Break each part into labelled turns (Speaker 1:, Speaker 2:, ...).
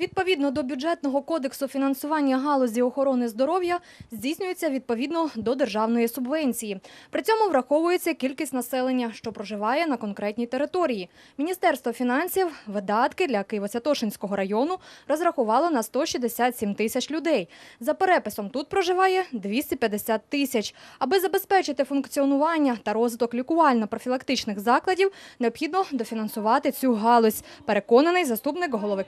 Speaker 1: Відповідно до бюджетного кодексу фінансування галузі охорони здоров'я здійснюється відповідно до державної субвенції. При цьому враховується кількість населення, що проживає на конкретній території. Міністерство фінансів видатки для Києво-Святошинського району розрахувало на 167 тисяч людей. За переписом тут проживає 250 тисяч. Аби забезпечити функціонування та розвиток лікувально-профілактичних закладів, необхідно дофінансувати цю галузь. Переконаний заступник голови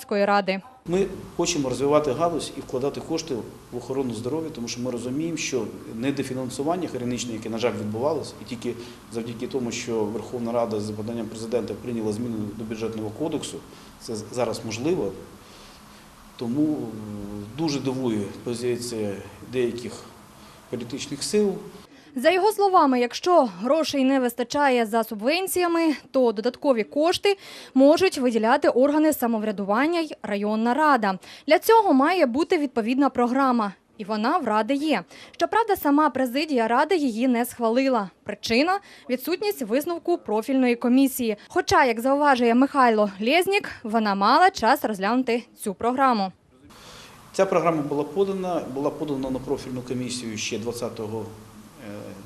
Speaker 1: Києво-Святошинської ради.
Speaker 2: Ми хочемо розвивати галузь і вкладати кошти в охорону здоров'я, тому що ми розуміємо, що недофінансування хронічне, яке, на жаль, відбувалося, і тільки завдяки тому, що Верховна Рада за поданням президента прийняла зміни до бюджетного кодексу, це зараз можливо. Тому е, дуже дивує позиція деяких політичних сил,
Speaker 1: За його словами, якщо грошей не вистачає за субвенціями, то додаткові кошти можуть виділяти органи самоврядування й районна рада. Для цього має бути відповідна програма. І вона в ради є. Щоправда, сама президія ради її не схвалила. Причина відсутність висновку профільної комісії. Хоча, як зауважує Михайло Лєзнік, вона мала час розглянути цю програму.
Speaker 2: Ця програма була подана, була подана на профільну комісію ще 20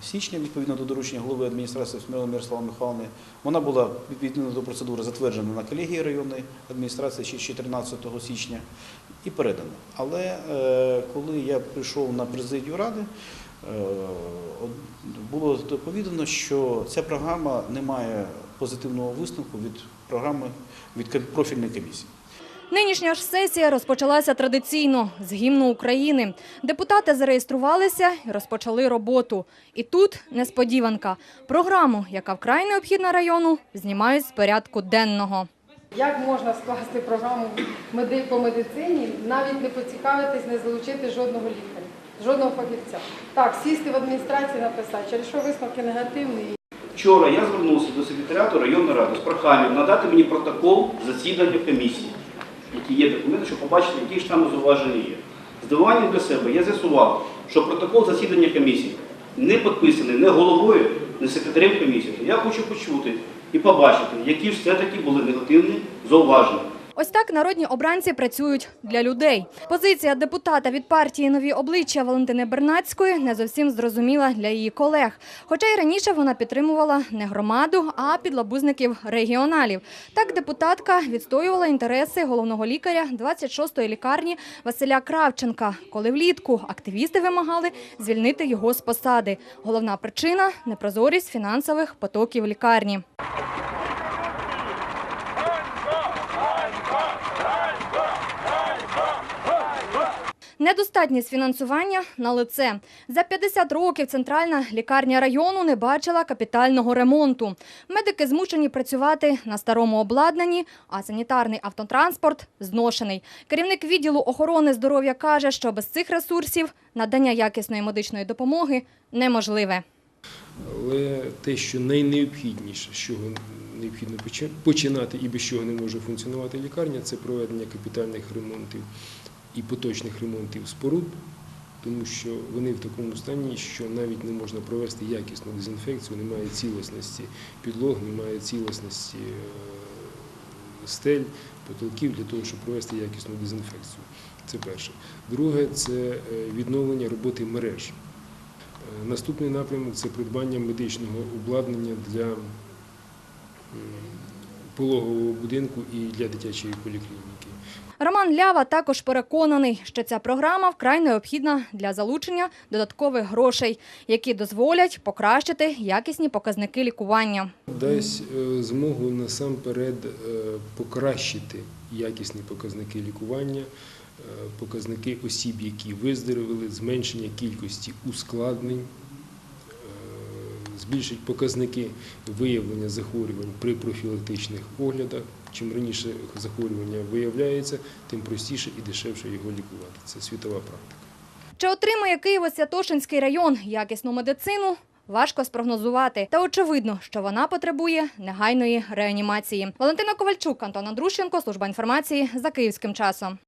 Speaker 2: січня, відповідно до доручення голови адміністрації Мирослава Михайловни. Вона була відповідно до процедури затверджена на колегії районної адміністрації ще 14 січня і передана. Але е, коли я прийшов на президію ради, е, було доповідано, що ця програма не має позитивного висновку від програми від профільної комісії.
Speaker 1: Нинішня ж сесія розпочалася традиційно з гімну України. Депутати зареєструвалися і розпочали роботу. І тут несподіванка. Програму, яка вкрай необхідна району, знімають з порядку денного.
Speaker 3: Як можна скласти програму по медицині, навіть не поцікавитись, не залучити жодного лікаря, жодного фахівця? Так, сісти в адміністрації написати, через що висновки негативні.
Speaker 4: Вчора я звернувся до секретаріату районної ради з проханням надати мені протокол засідання комісії, які є документи, щоб побачити, які ж там зауваження є. Здивуванням для себе я з'ясував, що протокол засідання комісії не підписаний не головою, не секретарем комісії. Я хочу почути і побачити, які ж все-таки були негативні зауваження.
Speaker 1: Ось так народні обранці працюють для людей. Позиція депутата від партії Нові обличчя Валентини Бернацької не зовсім зрозуміла для її колег. Хоча й раніше вона підтримувала не громаду, а підлабузників регіоналів. Так депутатка відстоювала інтереси головного лікаря 26-ї лікарні Василя Кравченка, коли влітку активісти вимагали звільнити його з посади. Головна причина непрозорість фінансових потоків лікарні. Недостатність фінансування на лице. За 50 років центральна лікарня району не бачила капітального ремонту. Медики змушені працювати на старому обладнанні, а санітарний автотранспорт зношений. Керівник відділу охорони здоров'я каже, що без цих ресурсів надання якісної медичної допомоги неможливе.
Speaker 5: Але те, що найнеобхідніше, з чого необхідно почи- починати і без чого не може функціонувати лікарня, це проведення капітальних ремонтів і поточних ремонтів споруд, тому що вони в такому стані, що навіть не можна провести якісну дезінфекцію, немає цілісності підлог, немає цілісності е, стель, потолків для того, щоб провести якісну дезінфекцію. Це перше. Друге це е, відновлення роботи мереж. Е, Наступний напрямок це придбання медичного обладнання для пологового будинку і для дитячої поліклініки.
Speaker 1: Роман Лява також переконаний, що ця програма вкрай необхідна для залучення додаткових грошей, які дозволять покращити якісні показники лікування.
Speaker 5: Дасть е, змогу насамперед е, покращити якісні показники лікування, е, показники осіб, які виздоровіли, зменшення кількості ускладнень, збільшить показники виявлення захворювань при профілактичних оглядах. Чим раніше захворювання виявляється, тим простіше і дешевше його лікувати. Це світова практика.
Speaker 1: Чи отримає Києво-Святошинський район якісну медицину? Важко спрогнозувати. Та очевидно, що вона потребує негайної реанімації. Валентина Ковальчук, Антон Андрущенко, служба інформації за київським часом.